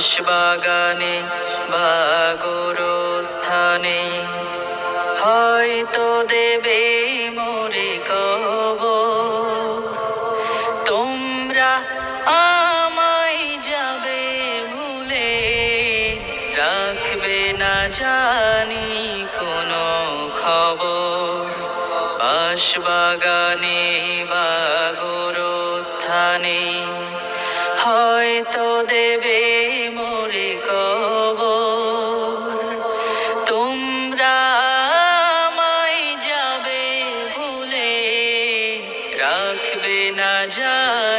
বাঁশবাগানে বাগর স্থানে হয়তো দেবে মোরে কব তোমরা আমায় যাবে ভুলে, রাখবে না জানি কোনো খবর। বাঁশবাগানে বাগর স্থানে হয়তো দেবে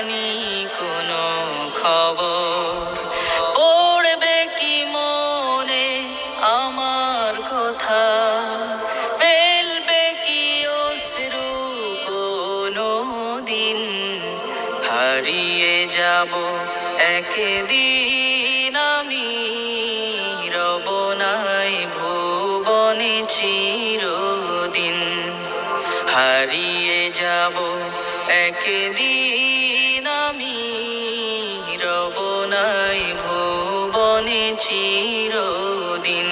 জানি কোনো খবর। পড়বে কি মনে আমার কথা? ফেলবে কি অশ্রু কোনো দিন? হারিয়ে যাব একদিন আমি রব নাই ভুবনে চিরদিন। হারিয়ে যাব একদিন ভুবনে চিরদিন।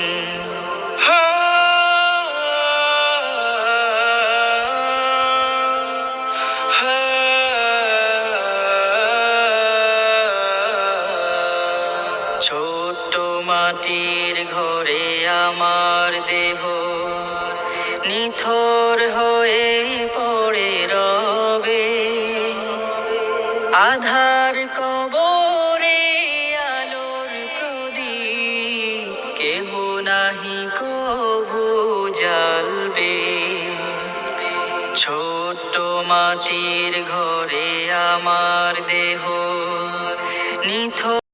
ছোট্ট মাটির ঘরে আমার দেহ নিথর হয়ে পড়ে রবে। আধার মাটির ঘরে আমার দেহ। নিথর